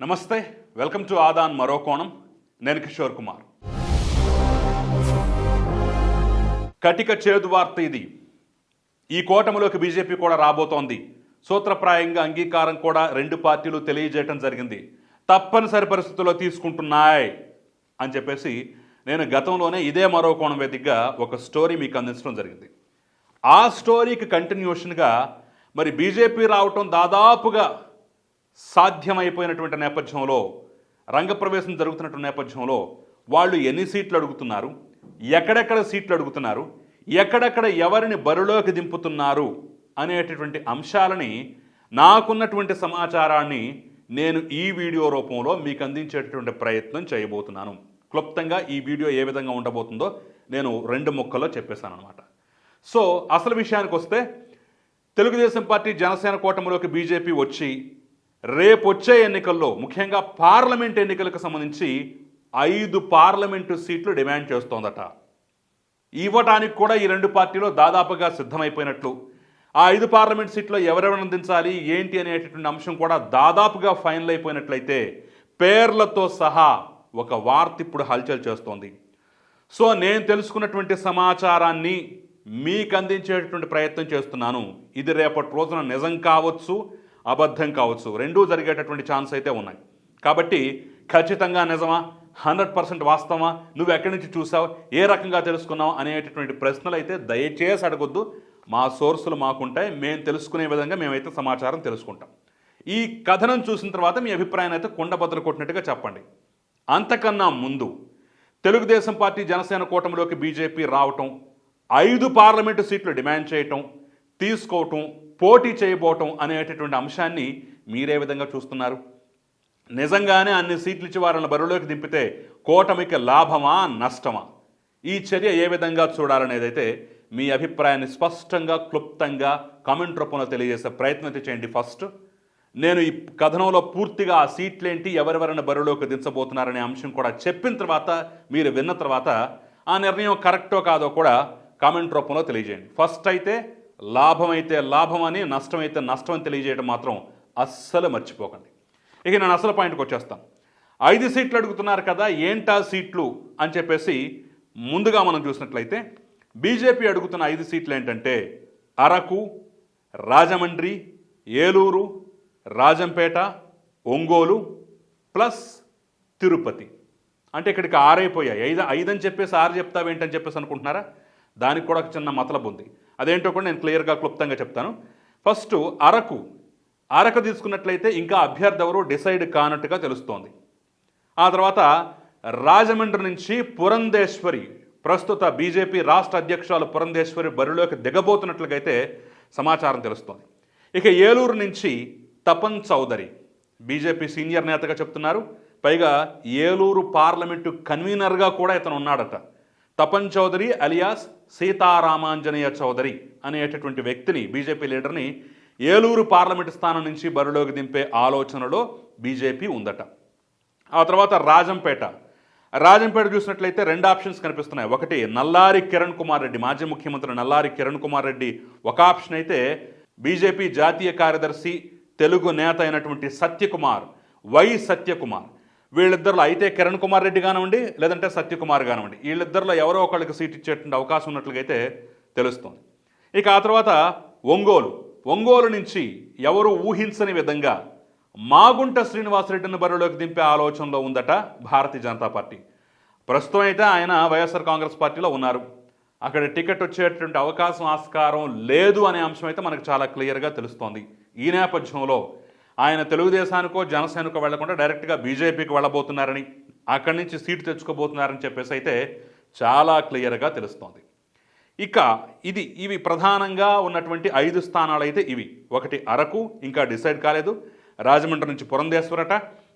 నమస్తే welcome to Aadan మరో కోణం. నేను కిషోర్ కుమార్. కటిక చేదు వార్త ఇది. ఈ కూటమిలోకి బీజేపీ కూడా రాబోతోంది. సూత్రప్రాయంగా అంగీకారం కూడా రెండు పార్టీలు తెలియజేయటం జరిగింది. తప్పనిసరి పరిస్థితుల్లో తీసుకుంటున్నాయి అని చెప్పేసి నేను గతంలోనే ఇదే మరో కోణం వేదికగా ఒక స్టోరీ మీకు అందించడం జరిగింది. ఆ స్టోరీకి కంటిన్యూషన్గా మరి బీజేపీ రావటం దాదాపుగా సాధ్యమైపోయినటువంటి నేపథ్యంలో రంగప్రవేశం జరుగుతున్నటువంటి నేపథ్యంలో వాళ్ళు ఎన్ని సీట్లు అడుగుతున్నారు ఎక్కడెక్కడ సీట్లు అడుగుతున్నారు ఎక్కడెక్కడ ఎవరిని బరిలోకి దింపుతున్నారు అనేటటువంటి అంశాలని నాకున్నటువంటి సమాచారాన్ని నేను ఈ వీడియో రూపంలో మీకు అందించేటటువంటి ప్రయత్నం చేయబోతున్నాను. క్లుప్తంగా ఈ వీడియో ఏ విధంగా ఉండబోతుందో నేను రెండు ముక్కల్లో చెప్పేశాను అనమాట సో అసలు విషయానికి వస్తే తెలుగుదేశం పార్టీ జనసేన కూటమిలోకి బీజేపీ వచ్చి రేపు వచ్చే ఎన్నికల్లో ముఖ్యంగా పార్లమెంట్ ఎన్నికలకు సంబంధించి ఐదు పార్లమెంటు సీట్లు డిమాండ్ చేస్తోందట. ఇవ్వటానికి కూడా ఈ రెండు పార్టీలు దాదాపుగా సిద్ధమైపోయినట్లు. ఆ ఐదు పార్లమెంట్ సీట్లో ఎవరెవరిని అందించాలి ఏంటి అనేటటువంటి అంశం కూడా దాదాపుగా ఫైనల్ అయిపోయినట్లయితే పేర్లతో సహా ఒక వార్త ఇప్పుడు హల్చల్ చేస్తోంది. సో నేను తెలుసుకున్నటువంటి సమాచారాన్ని మీకు అందించేటటువంటి ప్రయత్నం చేస్తున్నాను. ఇది రేపటి రోజున నిజం కావచ్చు అబద్ధం కావచ్చు. రెండూ జరిగేటటువంటి ఛాన్స్ అయితే ఉన్నాయి. కాబట్టి ఖచ్చితంగా నిజమా? హండ్రెడ్ పర్సెంట్ వాస్తవమా? నువ్వు ఎక్కడి నుంచి చూసావు? ఏ రకంగా తెలుసుకున్నావు? అనేటటువంటి ప్రశ్నలు అయితే దయచేసి అడగొద్దు. మా సోర్సులు మాకుంటాయి. మేము తెలుసుకునే విధంగా మేమైతే సమాచారం తెలుసుకుంటాం. ఈ కథనం చూసిన తర్వాత మీ అభిప్రాయాన్ని అయితే కుండబద్దలు కొట్టినట్టుగా చెప్పండి. అంతకన్నా ముందు తెలుగుదేశం పార్టీ జనసేన కూటమిలోకి బీజేపీ రావటం ఐదు పార్లమెంటు సీట్లు డిమాండ్ చేయటం తీసుకోవటం పోటీ చేయబోవటం అనేటటువంటి అంశాన్ని మీరే విధంగా చూస్తున్నారు. నిజంగానే అన్ని సీట్లు ఇచ్చి వారిని బరిలోకి దింపితే కూటమికి లాభమా నష్టమా? ఈ చర్య ఏ విధంగా చూడాలనేదైతే మీ అభిప్రాయాన్ని స్పష్టంగా క్లుప్తంగా కామెంట్ రూపంలో తెలియజేసే ప్రయత్నం చేయండి ఫస్ట్. నేను ఈ కథనంలో పూర్తిగా ఆ సీట్లేంటి ఎవరెవరిని బరిలోకి దించబోతున్నారనే అంశం కూడా చెప్పిన తర్వాత మీరు విన్న తర్వాత ఆ నిర్ణయం కరెక్టో కాదో కూడా కామెంట్ రూపంలో తెలియజేయండి. ఫస్ట్ అయితే లాభం అయితే లాభం అని నష్టం అయితే నష్టం అని తెలియజేయడం మాత్రం అస్సలు మర్చిపోకండి. ఇక నేను అసలు పాయింట్కి వచ్చేస్తాను. ఐదు సీట్లు అడుగుతున్నారు కదా ఏంటా సీట్లు అని చెప్పేసి ముందుగా మనం చూసినట్లయితే బీజేపీ అడుగుతున్న ఐదు సీట్లు ఏంటంటే అరకు రాజమండ్రి ఏలూరు రాజంపేట ఒంగోలు ప్లస్ తిరుపతి. అంటే ఇక్కడికి ఆరైపోయాయి. ఐదు ఐదు అని చెప్పేసి ఆరు చెప్తావేంటని చెప్పేసి అనుకుంటున్నారా? దానికి కూడా ఒక చిన్న మతలబు ఉంది అదేంటో కూడా నేను క్లియర్గా క్లుప్తంగా చెప్తాను. ఫస్ట్ అరకు. అరకు తీసుకున్నట్లయితే ఇంకా అభ్యర్థి ఎవరు డిసైడ్ కానట్టుగా తెలుస్తోంది. ఆ తర్వాత రాజమండ్రి నుంచి పురంధేశ్వరి ప్రస్తుత బీజేపీ రాష్ట్ర అధ్యక్షురాలు పురంధేశ్వరి బరిలోకి దిగబోతున్నట్లుగైతే అయితే సమాచారం తెలుస్తోంది. ఇక ఏలూరు నుంచి తపన్ చౌదరి బీజేపీ సీనియర్ నేతగా చెప్తున్నారు. పైగా ఏలూరు పార్లమెంటు కన్వీనర్గా కూడా ఇతను ఉన్నాడట తపన్ చౌదరి అలియాస్ సీతారామాంజనేయ చౌదరి అనేటటువంటి వ్యక్తిని బీజేపీ లీడర్ని ఏలూరు పార్లమెంటు స్థానం నుంచి బరిలోకి దింపే ఆలోచనలో బీజేపీ ఉందట. ఆ తర్వాత రాజంపేట. రాజంపేట చూసినట్లయితే రెండు ఆప్షన్స్ కనిపిస్తున్నాయి. ఒకటి నల్లారి కిరణ్ కుమార్ రెడ్డి మాజీ ముఖ్యమంత్రి నల్లారి కిరణ్ కుమార్ రెడ్డి. ఒక ఆప్షన్ అయితే బీజేపీ జాతీయ కార్యదర్శి తెలుగు నేత అయినటువంటి సత్యకుమార్ వై సత్యకుమార్. వీళ్ళిద్దరిలో అయితే కిరణ్ కుమార్ రెడ్డి కానివ్వండి లేదంటే సత్యకుమార్ కానివ్వండి వీళ్ళిద్దరిలో ఎవరో ఒకళ్ళకి సీట్ ఇచ్చేటువంటి అవకాశం ఉన్నట్లుగైతే అయితే తెలుస్తోంది. ఇక ఆ తర్వాత ఒంగోలు. ఒంగోలు నుంచి ఎవరు ఊహించని విధంగా మాగుంట శ్రీనివాసరెడ్డిని బరిలోకి దింపే ఆలోచనలో ఉందట భారతీయ జనతా పార్టీ. ప్రస్తుతం అయితే ఆయన వైఎస్ఆర్ కాంగ్రెస్ పార్టీలో ఉన్నారు. అక్కడ టికెట్ వచ్చేటువంటి అవకాశం ఆస్కారం లేదు అనే అంశం అయితే మనకు చాలా క్లియర్గా తెలుస్తోంది. ఈ నేపథ్యంలో ఆయన తెలుగుదేశానికో జనసేనకో వెళ్ళకుండా డైరెక్ట్గా బీజేపీకి వెళ్ళబోతున్నారని అక్కడి నుంచి సీటు తెచ్చుకోబోతున్నారని చెప్పేసి అయితే చాలా క్లియర్గా తెలుస్తోంది. ఇక ఇది ఇవి ప్రధానంగా ఉన్నటువంటి ఐదు స్థానాలు అయితే ఇవి. ఒకటి అరకు ఇంకా డిసైడ్ కాలేదు. రాజమండ్రి నుంచి పురంధేశ్వరట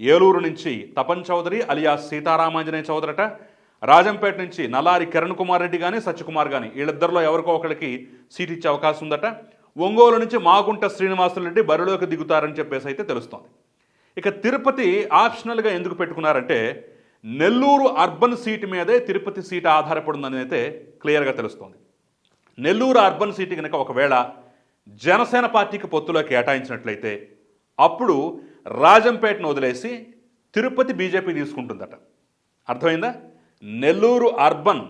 ఏలూరు నుంచి తపన్ చౌదరి అలియా సీతారామాంజనేయ చౌదరట రాజంపేట నుంచి నల్లారి కిరణ్ కుమార్ రెడ్డి కానీ సత్యకుమార్ కానీ వీళ్ళిద్దరిలో ఎవరికో ఒకరికి సీట్ ఇచ్చే అవకాశం ఉందట. ఒంగోలు నుంచి మాగుంట శ్రీనివాసులరెడ్డి బరిలోకి దిగుతారని చెప్పేసి అయితే తెలుస్తోంది. ఇక తిరుపతి ఆప్షనల్గా ఎందుకు పెట్టుకున్నారంటే నెల్లూరు అర్బన్ సీటు మీదే తిరుపతి సీటు ఆధారపడిందని అయితే క్లియర్గా తెలుస్తోంది. నెల్లూరు అర్బన్ సీటు కనుక ఒకవేళ జనసేన పార్టీకి పొత్తులో కేటాయించినట్లయితే అప్పుడు రాజంపేటను వదిలేసి తిరుపతి బీజేపీ తీసుకుంటుందట. అర్థమైందా? నెల్లూరు అర్బన్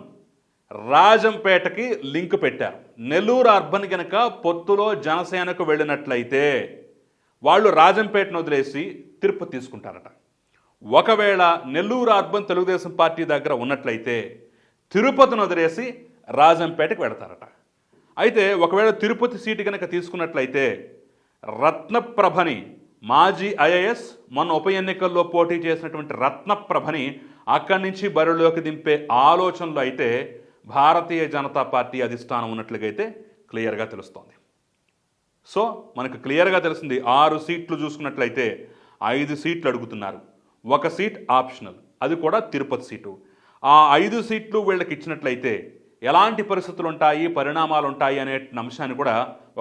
రాజంపేటకి లింక్ పెట్టారు. నెల్లూరు అర్బన్ కనుక పొత్తులో జనసేనకు వెళ్ళినట్లయితే వాళ్ళు రాజంపేటను వదిలేసి తిరుపతి తీసుకుంటారట. ఒకవేళ నెల్లూరు అర్బన్ తెలుగుదేశం పార్టీ దగ్గర ఉన్నట్లయితే తిరుపతిని వదిలేసి రాజంపేటకు వెడతారట అయితే ఒకవేళ తిరుపతి సీటు కనుక తీసుకున్నట్లయితే రత్నప్రభని మాజీ ఐఏఎస్ మొన్న ఉప ఎన్నికల్లో పోటీ చేసినటువంటి రత్నప్రభని అక్కడి నుంచి బరిలోకి దింపే ఆలోచనలు అయితే భారతీయ జనతా పార్టీ అధిష్టానం ఉన్నట్లుగా అయితే క్లియర్గా తెలుస్తోంది. సో మనకు క్లియర్గా తెలిసింది ఆరు సీట్లు చూసుకున్నట్లయితే ఐదు సీట్లు అడుగుతున్నారు. ఒక సీట్ ఆప్షనల్ అది కూడా తిరుపతి సీటు. ఆ ఐదు సీట్లు వీళ్ళకి ఇచ్చినట్లయితే ఎలాంటి పరిస్థితులు ఉంటాయి పరిణామాలు ఉంటాయి అనే అంశాన్ని కూడా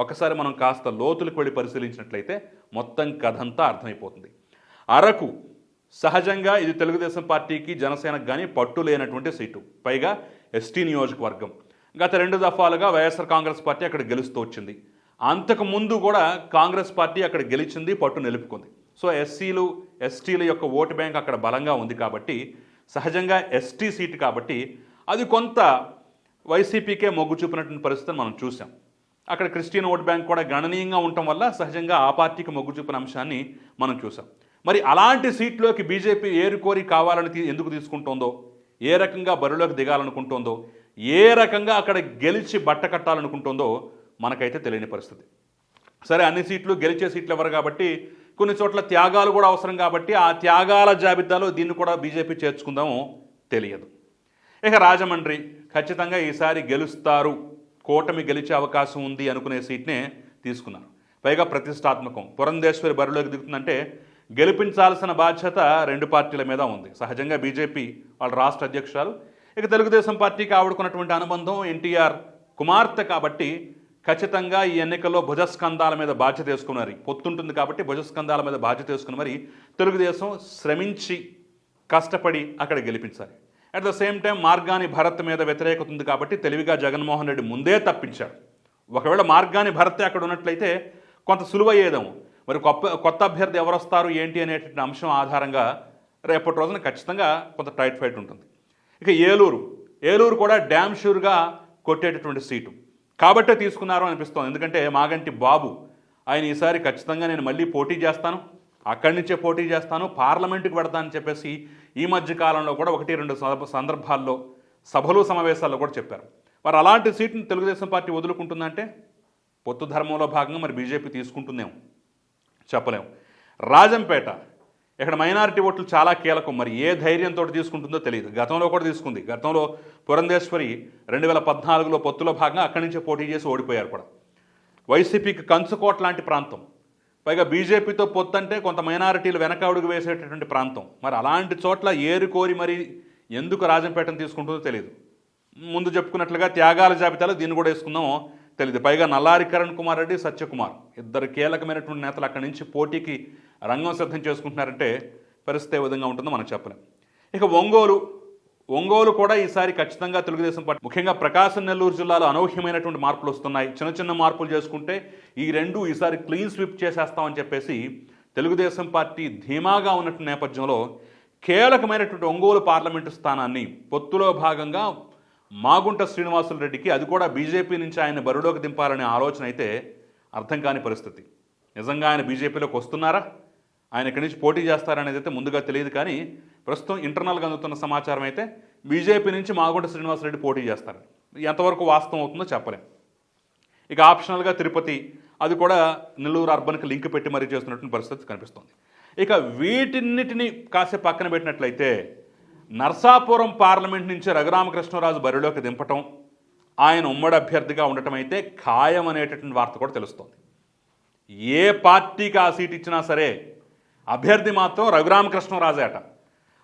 ఒకసారి మనం కాస్త లోతులకు వెళ్ళి పరిశీలించినట్లయితే మొత్తం కథంతా అర్థమైపోతుంది. అరకు సహజంగా ఇది తెలుగుదేశం పార్టీకి జనసేనకు కానీ పట్టు లేనటువంటి సీటు. పైగా ఎస్టీ నియోజకవర్గం. గత రెండు దఫాలుగా వైఎస్ఆర్ కాంగ్రెస్ పార్టీ అక్కడ గెలుస్తూ వచ్చింది. అంతకు ముందు కూడా కాంగ్రెస్ పార్టీ అక్కడ గెలిచింది పట్టు నిలుపుకుంది. సో ఎస్సీలు ఎస్టీల యొక్క ఓటు బ్యాంక్ అక్కడ బలంగా ఉంది కాబట్టి సహజంగా ఎస్టీ సీటు కాబట్టి అది కొంత వైసీపీకే మొగ్గు చూపినటువంటి పరిస్థితిని మనం చూసాం అక్కడ క్రిస్టియన్ ఓట్ బ్యాంక్ కూడా గణనీయంగా ఉండటం వల్ల సహజంగా ఆ పార్టీకి మొగ్గు చూపిన అంశాన్ని మనం చూసాం మరి అలాంటి సీట్లోకి బీజేపీ ఏరుకోరి కావాలని ఎందుకు తీసుకుంటుందో? ఏ రకంగా బరిలోకి దిగాలనుకుంటుందో ఏ రకంగా అక్కడ గెలిచి బట్ట కట్టాలనుకుంటుందో మనకైతే తెలియని పరిస్థితి. సరే అన్ని సీట్లు గెలిచే సీట్లు ఎవరు కాబట్టి కొన్ని చోట్ల త్యాగాలు కూడా అవసరం కాబట్టి ఆ త్యాగాల జాబితాలో దీన్ని కూడా బీజేపీ చేర్చుకుందామో తెలియదు. ఇక రాజమండ్రి ఖచ్చితంగా ఈసారి గెలుస్తారు. కూటమి గెలిచే అవకాశం ఉంది అనుకునే సీట్నే తీసుకున్నారు. పైగా ప్రతిష్టాత్మకం. పురంధేశ్వరి బరిలోకి దిగుతుందంటే గెలిపించాల్సిన బాధ్యత రెండు పార్టీల మీద ఉంది. సహజంగా బీజేపీ వాళ్ళ రాష్ట్ర అధ్యక్షురాలు. ఇక తెలుగుదేశం పార్టీకి ఆవిడకున్నటువంటి అనుబంధం ఎన్టీఆర్ కుమార్తె కాబట్టి ఖచ్చితంగా ఈ ఎన్నికల్లో భుజస్కంధాల మీద బాధ్యత వేసుకున్నారు. పొత్తుంటుంది కాబట్టి భుజస్కంధాల మీద బాధ్యత వేసుకుని మరి తెలుగుదేశం శ్రమించి కష్టపడి అక్కడ గెలిపించాలి. At the same time Margani Bharat మీద వ్యతిరేకత ఉంది కాబట్టి తెలివిగా జగన్మోహన్ రెడ్డి ముందే తప్పించాడు. ఒకవేళ మార్గాని భరత్ అక్కడ ఉన్నట్లయితే కొంత సులువయ్యేదేమో. మరి కొత్త కొత్త అభ్యర్థి ఎవరు వస్తారు ఏంటి అనేటువంటి అంశం ఆధారంగా రేపటి రోజున ఖచ్చితంగా కొంత టైట్ ఫైట్ ఉంటుంది. ఇక ఏలూరు ఏలూరు కూడా డ్యామ్ షూర్గా కొట్టేటటువంటి సీటు. కాబట్టే తీసుకున్నారు అనిపిస్తోంది. ఎందుకంటే మాగంటి బాబు ఆయన ఈసారి ఖచ్చితంగా నేను మళ్ళీ పోటీ చేస్తాను అక్కడి నుంచే పోటీ చేస్తాను పార్లమెంటుకి పెడతానని చెప్పేసి ఈ మధ్య కాలంలో కూడా ఒకటి రెండు సందర్భ- సందర్భాల్లో సభలు సమావేశాల్లో కూడా చెప్పారు. మరి అలాంటి సీట్ని తెలుగుదేశం పార్టీ వదులుకుంటుందంటే పొత్తు ధర్మంలో భాగంగా మరి బీజేపీ తీసుకుంటుందేమో. చెప్పలేం. రాజంపేట ఇక్కడ మైనారిటీ ఓట్లు చాలా కీలకం. మరి ఏ ధైర్యంతో తీసుకుంటుందో తెలియదు. గతంలో కూడా తీసుకుంది. గతంలో పురంధేశ్వరి రెండు వేల పద్నాలుగులో పొత్తులో భాగంగా అక్కడి నుంచే పోటీ చేసి ఓడిపోయారు కూడా. వైసీపీకి కంచుకోట లాంటి ప్రాంతం. పైగా బీజేపీతో పొత్తు అంటే కొంత మైనారిటీలు వెనక అడుగు వేసేటటువంటి ప్రాంతం. మరి అలాంటి చోట్ల ఏరుకోరి మరి ఎందుకు రాజంపేటను తీసుకుంటుందో తెలియదు. ముందు చెప్పుకున్నట్లుగా త్యాగాల జాబితాలో దీన్ని కూడా వేసుకుందాం తెలియదు పైగా నల్లారి కిరణ్ కుమార్ రెడ్డి సత్యకుమార్ ఇద్దరు కీలకమైనటువంటి నేతలు అక్కడి నుంచి పోటీకి రంగం సిద్ధం చేసుకుంటున్నారంటే పరిస్థితి ఏ విధంగా ఉంటుందో మనం చెప్పలేం. ఇక ఒంగోలు ఒంగోలు కూడా ఈసారి ఖచ్చితంగా తెలుగుదేశం పార్టీ ముఖ్యంగా ప్రకాశం నెల్లూరు జిల్లాలో అనూహ్యమైనటువంటి మార్పులు వస్తున్నాయి. చిన్న చిన్న మార్పులు చేసుకుంటే ఈ రెండు ఈసారి క్లీన్ స్విప్ చేసేస్తామని చెప్పేసి తెలుగుదేశం పార్టీ ధీమాగా ఉన్నటువంటి నేపథ్యంలో కీలకమైనటువంటి ఒంగోలు పార్లమెంటు స్థానాన్ని పొత్తులో భాగంగా మాగుంట శ్రీనివాసులు రెడ్డికి అది కూడా బీజేపీ నుంచి ఆయన బరిలోకి దింపాలనే ఆలోచన అయితే అర్థం కాని పరిస్థితి. నిజంగా ఆయన బీజేపీలోకి వస్తున్నారా? ఆయన ఇక్కడి నుంచి పోటీ చేస్తారనేది అయితే ముందుగా తెలియదు కానీ ప్రస్తుతం ఇంటర్నల్గా అందుతున్న సమాచారం అయితే బీజేపీ నుంచి మాగుంట శ్రీనివాసరెడ్డి పోటీ చేస్తారు. ఎంతవరకు వాస్తవం అవుతుందో చెప్పలేం. ఇక ఆప్షనల్గా తిరుపతి అది కూడా నెల్లూరు అర్బన్కి లింక్ పెట్టి మరీ చేస్తున్నటువంటి పరిస్థితి కనిపిస్తుంది. ఇక వీటిన్నిటిని కాసేపు పక్కన పెట్టినట్లయితే నర్సాపురం పార్లమెంట్ నుంచి రఘురామకృష్ణరాజు బరిలోకి దింపటం ఆయన ఉమ్మడి అభ్యర్థిగా ఉండటం అయితే ఖాయం అనేటటువంటి వార్త కూడా తెలుస్తోంది. ఏ పార్టీకి ఆ సీట్ ఇచ్చినా సరే అభ్యర్థి మాత్రం రఘురామకృష్ణరాజే అట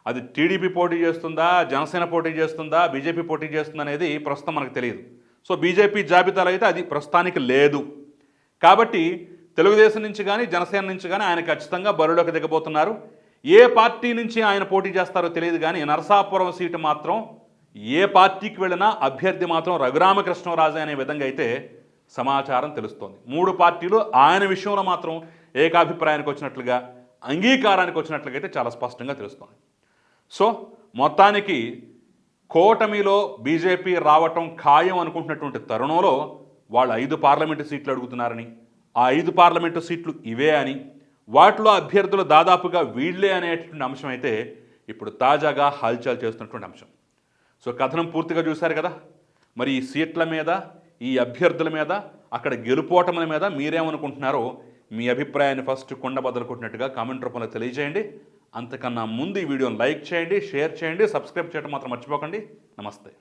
అది టీడీపీ పోటీ చేస్తుందా జనసేన పోటీ చేస్తుందా బీజేపీ పోటీ చేస్తుందా అనేది ప్రస్తుతం మనకు తెలియదు. సో బీజేపీ జాబితాలో అయితే అది ప్రస్తుతానికి లేదు. కాబట్టి తెలుగుదేశం నుంచి కానీ జనసేన నుంచి కానీ ఆయన ఖచ్చితంగా బరిలోకి దిగబోతున్నారు. ఏ పార్టీ నుంచి ఆయన పోటీ చేస్తారో తెలియదు కానీ నరసాపురం సీటు మాత్రం ఏ పార్టీకి వెళ్ళినా అభ్యర్థి మాత్రం రఘురామకృష్ణరాజు అనే విధంగా అయితే సమాచారం తెలుస్తోంది. మూడు పార్టీలు ఆయన విషయంలో మాత్రం ఏకాభిప్రాయానికి వచ్చినట్లుగా అంగీకారానికి వచ్చినట్లుగా అయితే చాలా స్పష్టంగా తెలుస్తోంది. సో మొత్తానికి కూటమిలో బీజేపీ రావటం ఖాయం అనుకుంటున్నటువంటి తరుణంలో వాళ్ళు ఐదు పార్లమెంటు సీట్లు అడుగుతున్నారని ఆ ఐదు పార్లమెంటు సీట్లు ఇవే అని వాటిలో అభ్యర్థులు దాదాపుగా వీళ్ళే అనేటువంటి అంశం అయితే ఇప్పుడు తాజాగా హల్చల్ చేస్తున్నటువంటి అంశం. సో కథనం పూర్తిగా చూశారు కదా? మరి ఈ సీట్ల మీద ఈ అభ్యర్థుల మీద అక్కడ గెలుపోటముల మీద మీరేమనుకుంటున్నారో మీ అభిప్రాయాన్ని ఫస్ట్ కొండ బద్దలు కొట్టినట్టుగా కామెంట్ రూపంలో తెలియజేయండి. అంతకన్నా ముందు ఈ వీడియోని లైక్ చేయండి షేర్ చేయండి సబ్స్క్రైబ్ చేయడం మాత్రం మర్చిపోకండి. నమస్తే.